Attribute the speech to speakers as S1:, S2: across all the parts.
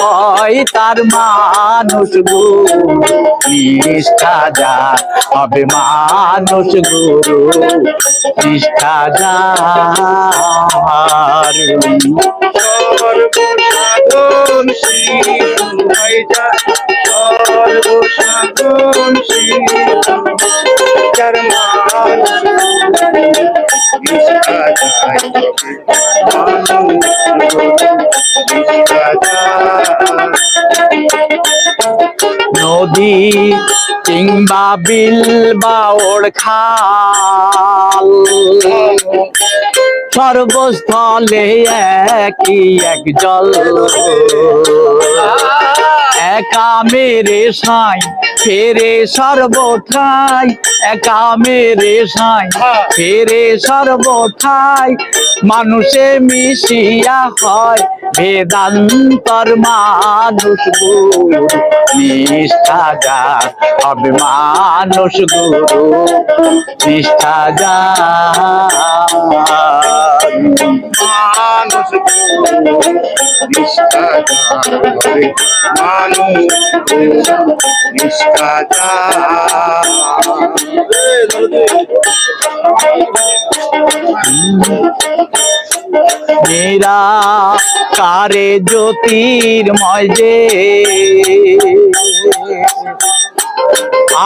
S1: হয় তার মানুষ গুরু নিষ্ঠা যার হবে মানুষ গুরু নিষ্ঠা যার।
S2: সর্বসাধন শিশু
S1: নদী কিংবা বিল বা ওর খাল। সর্বস্থলে একই এক জল। একা মেরে সাই ফেরে সর্বঠাই একা মেরে সাই ফেরে সর্বঠাই মানুষে মিশিয়া হয় বেদান্তর মানুষ গুরু। নিষ্ঠা যা হবে মানুষ গুরু। নিষ্ঠা মেরা কারে জ্যোতির্ময় যে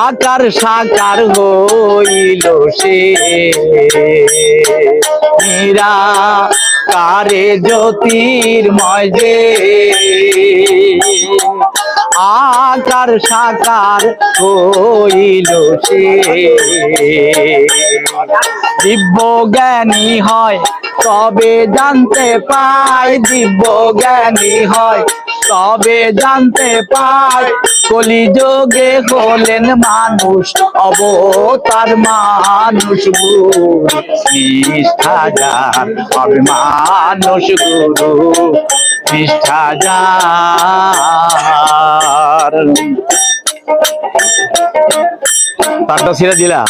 S1: আকার সাকার হইল সে। মেরা কারে জ্যোতির্ময় যে। আকার সাকার হইল সে। দিব্য জ্ঞানী হয়, তবে জানতে পায় দিব্য জ্ঞানী হয় তবে জানতে পায় কলিযোগে হলেন মানুষ, অবতার মানুষ গুরু, নিষ্ঠা যার হবে মানুষ গুরু, নিষ্ঠা যার। তারটা ছেড়ে দিলাম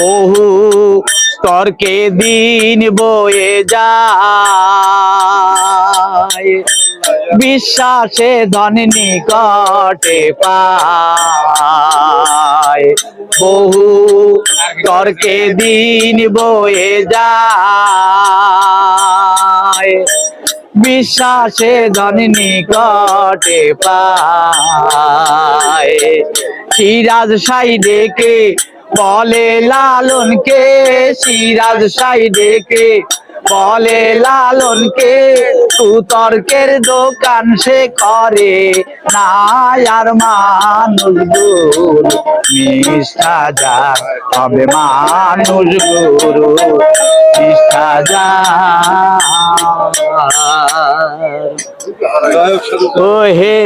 S1: বহু তর্কে দিন বয়ে যায়। বিশ্বাসে ধন নিকটে পায়। বহু তর্কে দিন বয়ে যায়। বিশ্বাসে ধন নিকটে পায়। সিরাজ সাইডেকে বলে লালনকে সিরাজ সাই সাইডেকে বলে লালনকে তু তর্কের দোকান সে করে? না আর মানুষ গুরু নিষ্ঠা যার হবে মানুষ গুরু নিষ্ঠা যার। ও হে